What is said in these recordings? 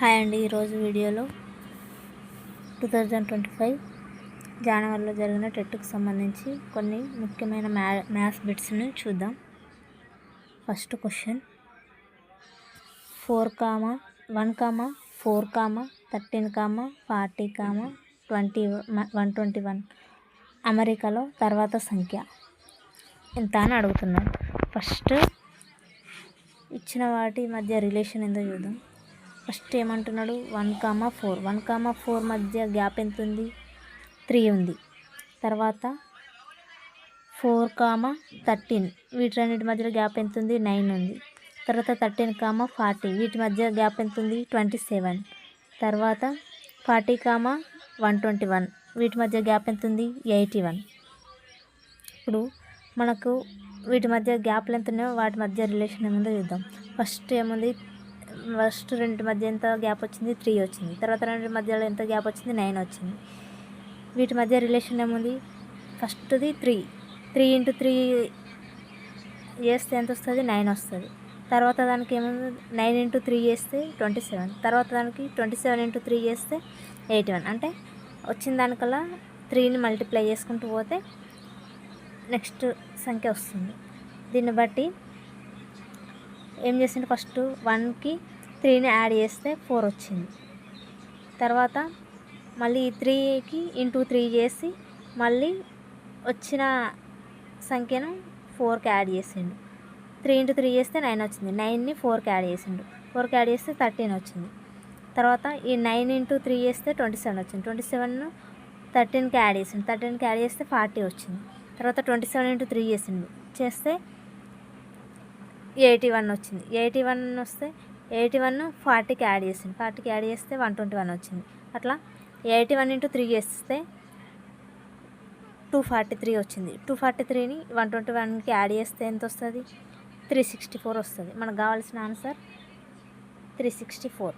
Hi అండి ఈరోజు వీడియోలో టూ థౌజండ్ ట్వంటీ ఫైవ్ జనవరిలో జరిగిన టెట్కి సంబంధించి కొన్ని ముఖ్యమైన మ్యా మ్యాథ్స్ బిట్స్ని చూద్దాం. First question. Four comma one comma four comma thirteen comma forty comma twenty one twenty one అమెరికాలో తర్వాత సంఖ్య. ఎంత అని అడుగుతున్నాడు ఫస్ట్ ఇచ్చిన వాటి మధ్య రిలేషన్ ఏందో చూద్దాం. ఫస్ట్ ఏమంటున్నాడు? One comma four. One comma four మధ్య గ్యాప్ ఎంత ఉంది త్రీ ఉంది. తర్వాత ఫోర్ కామా థర్టీన్. వీటి మధ్యలో గ్యాప్ ఎంత ఉంది నైన్ ఉంది. తర్వాత థర్టీన్ కామా ఫార్టీ. వీటి మధ్య గ్యాప్ ఎంత ఉంది ట్వంటీ సెవెన్. తర్వాత forty comma one twenty one. వీటి మధ్య గ్యాప్ ఎంత ఉంది ఎయిటీ వన్. ఇప్పుడు మనకు వీటి మధ్య గ్యాప్లు ఎంత ఉన్నాయో వాటి మధ్య రిలేషన్ ఏముందో చూద్దాం. ఫస్ట్ ఏముంది? ఫస్ట్ రెండు మధ్య ఎంత గ్యాప్ వచ్చింది? త్రీ వచ్చింది. తర్వాత రెండు మధ్యలో ఎంత గ్యాప్ వచ్చింది? నైన్ వచ్చింది. వీటి మధ్య రిలేషన్ ఏముంది? ఫస్ట్ది త్రీ. త్రీ ఇంటూ త్రీ చేస్తే ఎంత వస్తుంది? నైన్ వస్తుంది. తర్వాత దానికి ఏముంది? నైన్ ఇంటూ త్రీ చేస్తే ట్వంటీ సెవెన్. తర్వాత దానికి ట్వంటీ సెవెన్ ఇంటూ త్రీ చేస్తే ఎయిటీ వన్. అంటే వచ్చిన దానికల్లా త్రీని మల్టిప్లై చేసుకుంటూ పోతే నెక్స్ట్ సంఖ్య వస్తుంది. దీన్ని బట్టి ఏం చేసిండు? ఫస్ట్ వన్కి త్రీని యాడ్ చేస్తే ఫోర్ వచ్చింది. తర్వాత మళ్ళీ త్రీకి ఇంటూ త్రీ చేసి మళ్ళీ వచ్చిన సంఖ్యను ఫోర్కి యాడ్ చేసిండు. త్రీ ఇంటూ త్రీ చేస్తే నైన్ వచ్చింది. నైన్ని ఫోర్కి యాడ్ చేసిండు. ఫోర్కి యాడ్ చేస్తే థర్టీన్ వచ్చింది. తర్వాత ఈ నైన్ ఇంటూ త్రీ చేస్తే ట్వంటీ సెవెన్ వచ్చింది. ట్వంటీ సెవెన్ థర్టీన్కి యాడ్ చేసిండు. థర్టీన్కి యాడ్ చేస్తే ఫార్టీ వచ్చింది. తర్వాత ట్వంటీ సెవెన్ ఇంటూ త్రీ చేసిండు. చేస్తే ఎయిటీ వన్ వచ్చింది. ఎయిటీ వన్ వస్తే ఎయిటీ వన్ ఫార్టీకి యాడ్ చేసింది. ఫార్టీకి యాడ్ చేస్తే వన్ ట్వంటీ వన్ వచ్చింది. అట్లా ఎయిటీ వన్ ఇంటూ త్రీ చేస్తే టూ ఫార్టీ త్రీ వచ్చింది. టూ ఫార్టీ త్రీని వన్ ట్వంటీ వన్కి యాడ్ చేస్తే ఎంత వస్తుంది? త్రీ సిక్స్టీ ఫోర్ వస్తుంది. మనకు కావాల్సిన answer three sixty four.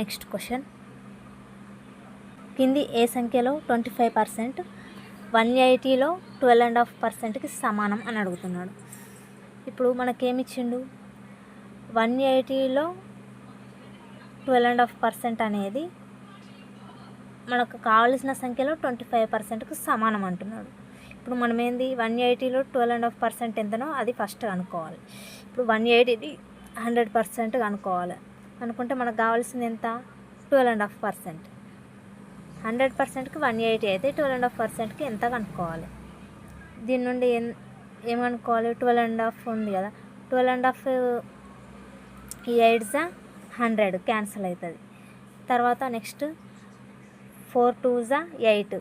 Next question. కింది ఏ సంఖ్యలో ట్వంటీ ఫైవ్ పర్సెంట్ వన్ ఎయిటీలో ట్వెల్వ్ అండ్ హాఫ్ పర్సెంట్కి సమానం అని అడుగుతున్నాడు. ఇప్పుడు మనకేమిచ్చిండు? వన్ ఎయిటీలో ట్వెల్వ్ అండ్ హాఫ్ పర్సెంట్ అనేది మనకు కావలసిన సంఖ్యలో ట్వంటీ ఫైవ్ పర్సెంట్కి సమానం అంటున్నాడు. ఇప్పుడు మనం ఏంది వన్ ఎయిటీలో ట్వెల్వ్ అండ్ హాఫ్ పర్సెంట్ ఎంతనో అది ఫస్ట్ కనుక్కోవాలి ఇప్పుడు వన్ ఎయిటీది హండ్రెడ్ పర్సెంట్ కనుక్కోవాలి అనుకుంటే మనకు కావాల్సింది ఎంత? Twelve and half percent. Hundred పర్సెంట్కి వన్ ఎయిటీ అయితే ట్వెల్వ్ అండ్ హాఫ్ పర్సెంట్కి ఎంత కనుక్కోవాలి? దీని నుండి ఏమనుకోవాలి? ట్వెల్వ్ అండ్ హాఫ్ ఉంది కదా. ట్వెల్వ్ అండ్ హాఫ్ ఈ ఎయిట్జా హండ్రెడ్ క్యాన్సిల్ అవుతుంది తర్వాత నెక్స్ట్ ఫోర్ టూజా ఎయిట్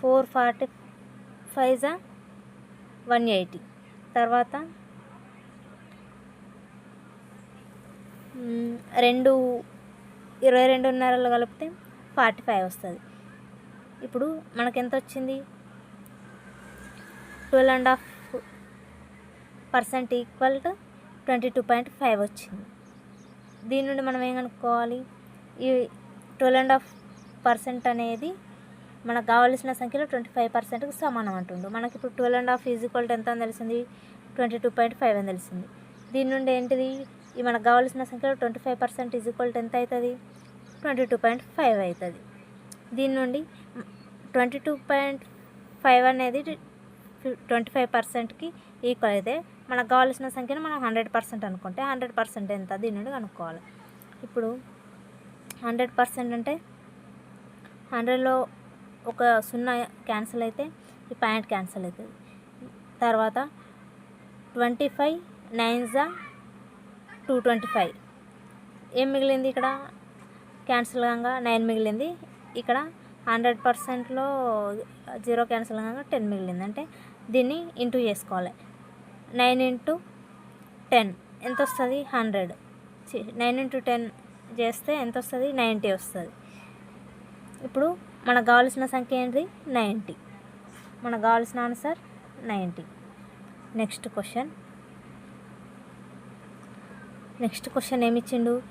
ఫోర్ ఫార్టీ ఫైవ్జా వన్ ఎయిటీ తర్వాత రెండు ఇరవై రెండున్నరలు కలిపితే ఫార్టీ ఫైవ్ వస్తుంది. ఇప్పుడు మనకు ఎంత వచ్చింది twelve and half percent equal to twenty two point five వచ్చింది. దీని నుండి మనం ఏం కనుక్కోవాలి? ఈ ట్వెల్వ్ అండ్ హాఫ్ పర్సెంట్ అనేది మనకు కావలసిన సంఖ్యలో ట్వంటీ ఫైవ్ పర్సెంట్కి సమానం అంటుండు. మనకి ఇప్పుడు twelve and half is equal to ఎంత అని తెలిసింది? ట్వంటీ టూ పాయింట్ ఫైవ్ అని తెలిసింది. దీని నుండి ఏంటిది? ఈ మనకు కావాల్సిన సంఖ్యలో twenty five percent is equal to ఎంత అవుతుంది? ట్వంటీ టూ పాయింట్ ఫైవ్ అవుతుంది. దీని నుండి ట్వంటీ టూ పాయింట్ ఫైవ్ అనేది ట్వంటీ ఫైవ్ పర్సెంట్కి ఈక్వల్ అయితే మనకు కావాల్సిన సంఖ్యను మనం హండ్రెడ్ పర్సెంట్ అనుకుంటే హండ్రెడ్ పర్సెంట్ ఎంత దీని నుండి కనుక్కోవాలి. ఇప్పుడు హండ్రెడ్ పర్సెంట్ అంటే హండ్రెడ్లో ఒక సున్నా క్యాన్సిల్ అయితే ఈ పాయింట్ క్యాన్సిల్ అవుతుంది. తర్వాత ట్వంటీ ఫైవ్ నైన్ జా టూ ట్వంటీ ఫైవ్ ఏం మిగిలింది ఇక్కడ? క్యాన్సిల్ కాగా నైన్ మిగిలింది. ఇక్కడ హండ్రెడ్ పర్సెంట్లో జీరో క్యాన్సిల్ కాగా టెన్ మిగిలింది. అంటే దీన్ని ఇంటూ చేసుకోవాలి. Nine into ten. ఎంత వస్తుంది? హండ్రెడ్. నైన్ ఇంటూ టెన్ చేస్తే ఎంత వస్తుంది? నైంటీ వస్తుంది. ఇప్పుడు మనకు కావాల్సిన సంఖ్య ఏంటి నైంటీ. మనకు కావాల్సిన answer ninety. Next question. Next question ఏమిచ్చిండు?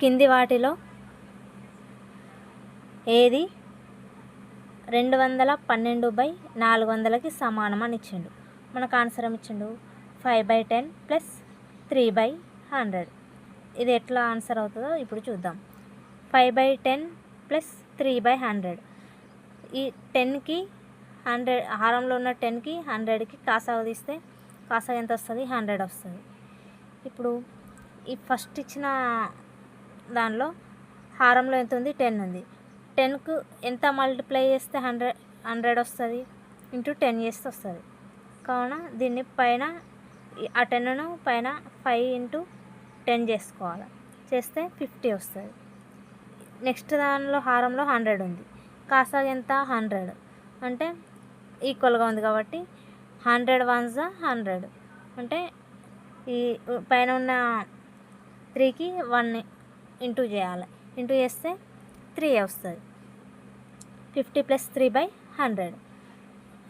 కింది వాటిలో ఏది రెండు వందల పన్నెండు బై నాలుగు వందలకి సమానం అని ఇచ్చిండు మనకు ఆన్సర్ ఏమి ఇచ్చిండు? Five by ten plus three by hundred ఇది ఎట్లా ఆన్సర్ అవుతుందో ఇప్పుడు చూద్దాం. Five by ten plus three by hundred ఈ టెన్కి హండ్రెడ్ హారంలో ఉన్న టెన్కి హండ్రెడ్కి కాసాగు తీస్తే కాసాగు ఎంత వస్తుంది? హండ్రెడ్ వస్తుంది. ఇప్పుడు ఈ ఫస్ట్ ఇచ్చిన దానిలో హారంలో ఎంత ఉంది? టెన్ ఉంది. టెన్కు ఎంత మల్టిప్లై చేస్తే హండ్రెడ్ హండ్రెడ్ వస్తుంది? ఇంటూ టెన్ చేస్తే వస్తుంది. కావున దీన్ని పైన ఆ టెన్ను పైన ఫైవ్ ఇంటూ టెన్ చేసుకోవాలి. చేస్తే ఫిఫ్టీ వస్తుంది. నెక్స్ట్ దానిలో హారంలో హండ్రెడ్ ఉంది. కాసాగ ఎంత? హండ్రెడ్. అంటే ఈక్వల్గా ఉంది కాబట్టి హండ్రెడ్ వన్స్ హండ్రెడ్. అంటే ఈ పైన ఉన్న త్రీకి వన్ ఇంటూ చేయాలి. ఇంటూ చేస్తే త్రీ వస్తుంది. Fifty plus three by hundred.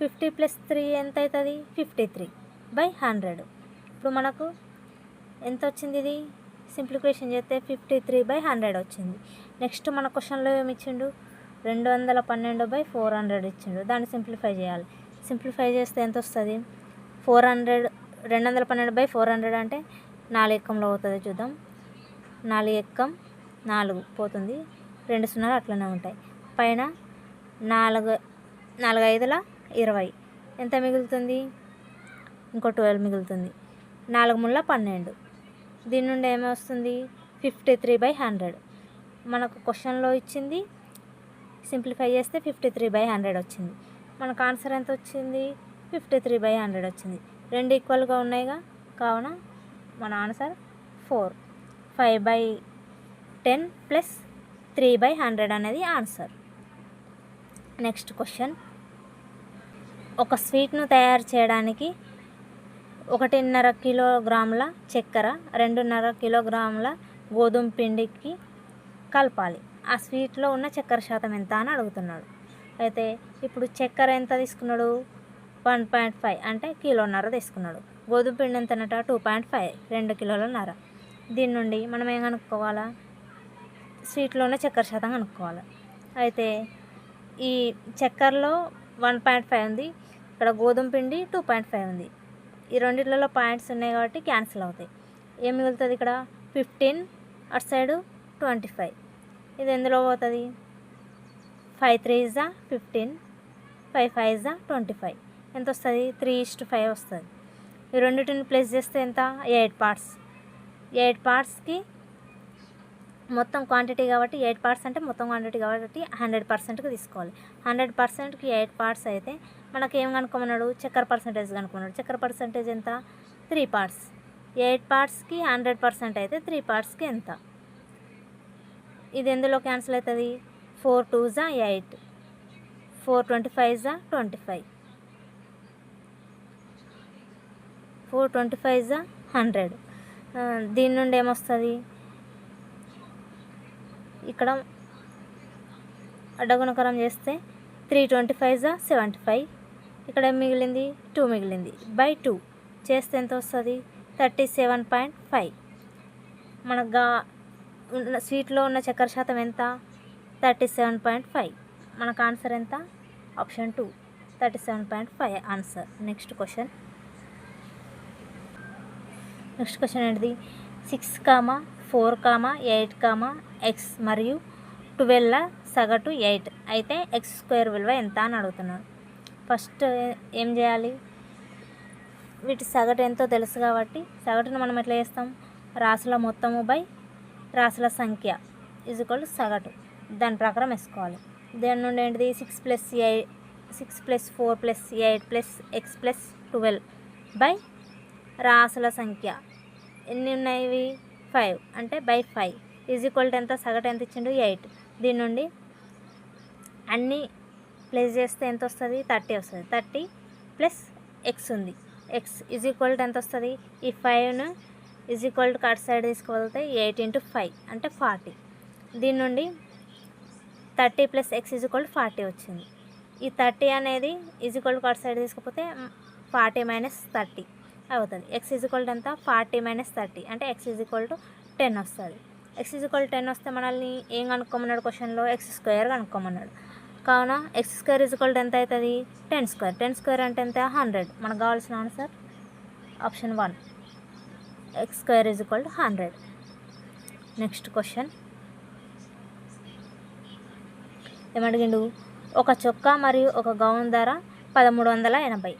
Fifty plus three ఎంత అవుతుంది ఫిఫ్టీ త్రీ బై హండ్రెడ్. ఇప్పుడు మనకు ఎంత వచ్చింది ఇది సింప్లిఫికేషన్ చేస్తే ఫిఫ్టీ త్రీ బై హండ్రెడ్ వచ్చింది. నెక్స్ట్ మన క్వశ్చన్లో ఏమి ఇచ్చిండు? రెండు వందల పన్నెండు బై ఫోర్ హండ్రెడ్ ఇచ్చిండు. దాన్ని సింప్లిఫై చేయాలి. సింప్లిఫై చేస్తే ఎంత వస్తుంది ఫోర్ హండ్రెడ్ రెండు వందల పన్నెండు బై ఫోర్ హండ్రెడ్ అంటే నాలుగు ఎక్కంలో అవుతుంది చూద్దాం. నాలుగు ఎక్కం నాలుగు పోతుంది. రెండు సున్నాలు అట్లనే ఉంటాయి. పైన నాలుగు నాలుగు ఐదుల ఇరవై. ఎంత మిగులుతుంది? ఇంకో ట్వెల్వ్ మిగులుతుంది. నాలుగు ముళ్ళ పన్నెండు. దీని నుండి ఏమొస్తుంది ఫిఫ్టీ త్రీ బై హండ్రెడ్. మనకు క్వశ్చన్లో ఇచ్చింది సింప్లిఫై చేస్తే ఫిఫ్టీ త్రీ బై హండ్రెడ్ వచ్చింది. మనకు ఆన్సర్ ఎంత వచ్చింది? ఫిఫ్టీ త్రీ బై హండ్రెడ్ వచ్చింది. రెండు ఈక్వల్గా ఉన్నాయిగా? కావున మన answer four. Five by ten plus three by hundred అనేది ఆన్సర్. Next question. ఒక స్వీట్ను తయారు చేయడానికి ఒకటిన్నర కిలోగ్రాముల చక్కెర రెండున్నర కిలోగ్రాముల గోధుమ పిండికి కలపాలి. ఆ స్వీట్లో ఉన్న చక్కెర శాతం ఎంత అని అడుగుతున్నాడు. అయితే ఇప్పుడు చక్కెర ఎంత తీసుకున్నాడు? వన్ పాయింట్ ఫైవ్ అంటే కిలోన్నర తీసుకున్నాడు. గోధుమ పిండి ఎంతనట టూ పాయింట్ ఫైవ్ రెండు కిలోలన్నర దీని నుండి మనం ఏం కనుక్కోవాలా? స్వీట్లోనే చక్కెర శాతం కనుక్కోవాలి. అయితే ఈ చక్కెరలో వన్ పాయింట్ ఫైవ్ ఉంది ఇక్కడ గోధుమ పిండి టూ పాయింట్ ఫైవ్ ఉంది. ఈ రెండిట్లలో పాయింట్స్ ఉన్నాయి కాబట్టి క్యాన్సిల్ అవుతాయి. ఏం మిగులుతుంది ఇక్కడ? ఫిఫ్టీన్ అటు సైడ్ ట్వంటీ ఫైవ్. ఇది ఎందులో పోతుంది? Five three is fifteen five five is twenty five. ఎంత వస్తుంది? త్రీ ఇస్ట్ ఫైవ్ వస్తుంది. ఈ రెండింటిని ప్లేస్ చేస్తే ఎంత? Eight parts. ఎయిట్ పార్ట్స్కి మొత్తం క్వాంటిటీ కాబట్టి ఎయిట్ పార్ట్స్ అంటే మొత్తం క్వాంటిటీ కాబట్టి హండ్రెడ్ పర్సెంట్కి తీసుకోవాలి. హండ్రెడ్ పర్సెంట్కి ఎయిట్ పార్ట్స్ అయితే మనకి ఏం కనుక్కోమన్నాడు? చక్కెర పర్సెంటేజ్ కనుక్కున్నాడు చక్కెర పర్సెంటేజ్ ఎంత? త్రీ పార్ట్స్ ఎయిట్ పార్ట్స్కి హండ్రెడ్ పర్సెంట్ అయితే త్రీ పార్ట్స్కి ఎంత? ఇది ఎందులో క్యాన్సిల్ అవుతుంది? ఫోర్ టూ జా ఎయిట్ ఫోర్ ట్వంటీ ఫైవ్ జా twenty five four twenty five జా హండ్రెడ్ దీని నుండి ఏమొస్తుంది? ఇక్కడ అడ్డగుణకరం చేస్తే త్రీ ట్వంటీ ఫైవ్ జా సెవెంటీ ఫైవ్. ఇక్కడ ఏం మిగిలింది? టూ మిగిలింది. బై టూ చేస్తే ఎంత వస్తుంది? Thirty seven point five. మనకు ఉన్న స్వీట్లో ఉన్న చక్కెర శాతం ఎంత? Thirty seven point five. మనకు ఆన్సర్ ఎంత? Option two. Thirty seven point five answer. Next question. Next question ఏంటిది? Six comma four comma eight comma x మరియు ట్వెల్వ్ల సగటు ఎయిట్. అయితే ఎక్స్ స్క్వేర్ విలువ ఎంత అని అడుగుతున్నాడు ఫస్ట్ ఏం చేయాలి? వీటి సగటు ఎంతో తెలుసు కాబట్టి సగటును మనం ఎట్లా చేస్తాం? రాసుల మొత్తము బై రాసుల సంఖ్య ఈజ్ ఈక్వల్ సగటు. దాని ప్రకారం వేసుకోవాలి. దాని నుండి ఏంటిది? Six plus eight six plus four plus eight plus x plus twelve by రాసుల సంఖ్య. ఎన్ని ఉన్నాయి ఫైవ్ అంటే by five is equal to ఎంత? సగటు ఎంత ఇచ్చిండు? ఎయిట్. దీని నుండి అన్నీ ప్లేస్ చేస్తే ఎంత వస్తుంది? థర్టీ వస్తుంది. థర్టీ ప్లస్ ఎక్స్ ఉంది. ఎక్స్ ఈజ్ ఈక్వల్ టు ఎంత వస్తుంది? ఈ ఫైవ్ను is equal to cut side తీసుకువెళ్తే eight into five అంటే ఫార్టీ. దీని నుండి thirty plus x is equal to forty వచ్చింది. ఈ థర్టీ అనేది is equal to cut side తీసుకపోతే ఫార్టీ మైనస్ థర్టీ. అవుతుంది. ఎక్స్ ఈజ్ ఈక్వల్ ఎంత? ఫార్టీ మైనస్ థర్టీ అంటే x is equal to ten వస్తుంది. ఎక్స్ ఈజ్ ఈక్వల్ టెన్ వస్తే మనల్ని ఏం కనుక్కోమన్నాడు క్వశ్చన్లో ఎక్స్ స్క్వేర్ కనుక్కోమన్నాడు. కావున ఎక్స్ స్క్వేర్ ఈజ్ ఈక్వల్ ఎంత అవుతుంది? టెన్ స్క్వేర్ టెన్ స్క్వేర్ అంటే ఎంత? హండ్రెడ్ మనకు కావాల్సిన answer option one x square is equal to hundred next question ఏమడిగిండు ఒక చొక్కా మరియు ఒక గౌన్ ధర పదమూడు వందల ఎనభై.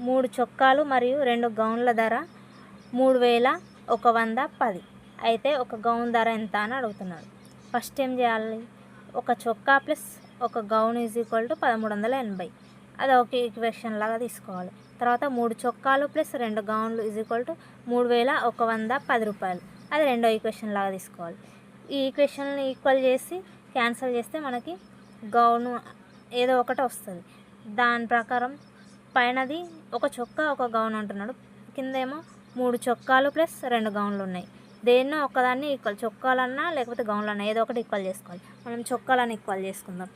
మూడు చొక్కాలు మరియు రెండు గౌన్ల ధర మూడు వేల ఒక వంద పది. అయితే ఒక గౌన్ ధర ఎంత అని అడుగుతున్నాడు. ఫస్ట్ ఏం చేయాలి? ఒక చొక్కా ప్లస్ ఒక గౌన్ ఈజ్ ఈక్వల్ టు పదమూడు వందల ఎనభై. అది ఒక ఈక్వేషన్ లాగా తీసుకోవాలి. తర్వాత మూడు చొక్కాలు ప్లస్ రెండు గౌన్లు ఈజ్ ఈక్వల్ టు మూడు వేల ఒక వంద పది రూపాయలు. అది రెండో ఈక్వేషన్ లాగా తీసుకోవాలి. ఈ ఈక్వేషన్ని ఈక్వల్ చేసి క్యాన్సిల్ చేస్తే మనకి గౌను ఏదో ఒకటి వస్తుంది. దాని ప్రకారం పైనది ఒక చొక్కా ఒక గౌన్ అంటున్నాడు. కిందేమో మూడు చొక్కాలు ప్లస్ రెండు గౌన్లు ఉన్నాయి. దేన్నో ఒక్కదాన్ని ఈక్వల్ చొక్కాలన్నా లేకపోతే గౌన్లన్నా ఏదో ఒకటి ఈక్వల్ చేసుకోవాలి. మనం చొక్కాలని ఈక్వల్ చేసుకుందాం.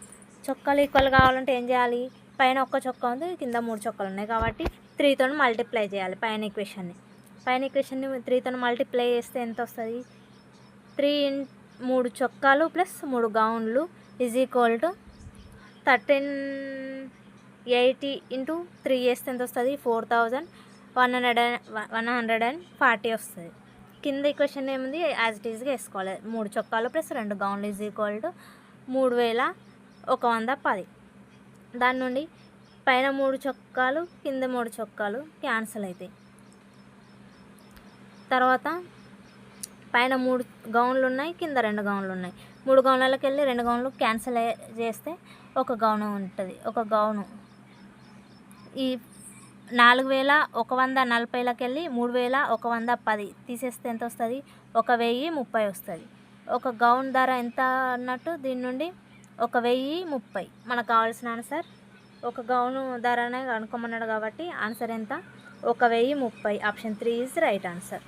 చొక్కాలు ఈక్వల్ కావాలంటే ఏం చేయాలి? పైన ఒక్క చొక్కా ఉంది కింద మూడు చొక్కాలు ఉన్నాయి కాబట్టి త్రీతో మల్టిప్లై చేయాలి పైన ఈక్వేషన్ని పైన ఈక్వేషన్ని త్రీతో మల్టిప్లై చేస్తే ఎంత వస్తుంది? త్రీ ఇన్ మూడు చొక్కాలు ప్లస్ మూడు గౌన్లు is equal to thirteen eighty into three చేస్తే ఎంత వస్తుంది? Four thousand one hundred one hundred and forty వస్తుంది. కింద ఈక్వేషన్ ఏముంది? యాజ్ ఇట్ ఈజ్గా వేసుకోవాలి. మూడు చొక్కాలు ప్లస్ రెండు గౌన్లు ఈజ్ ఈక్వల్ టు మూడు వేల ఒక వంద పది. దాని నుండి పైన మూడు చొక్కాలు కింద మూడు చొక్కాలు క్యాన్సిల్ అవుతాయి తర్వాత పైన మూడు గౌన్లు ఉన్నాయి కింద రెండు గౌన్లు ఉన్నాయి. మూడు గౌన్లకి వెళ్ళి రెండు గౌన్లు క్యాన్సిల్ చేస్తే ఒక గౌను ఉంటుంది. ఒక గౌను ఈ నాలుగు వేల ఒక వంద నలభైలకి వెళ్ళి మూడు వేల ఒక వంద పది తీసేస్తే ఎంత వస్తుంది ఒక వెయ్యి ముప్పై వస్తుంది. ఒక గౌన్ ధర ఎంత అన్నట్టు దీని నుండి ఒక వెయ్యి ముప్పై. మనకు కావాల్సిన ఆన్సర్? ఒక గౌను ధరనే కనుక్కోమన్నాడు కాబట్టి ఆన్సర్ ఎంత? ఒక వెయ్యి ముప్పై. Option three is right answer.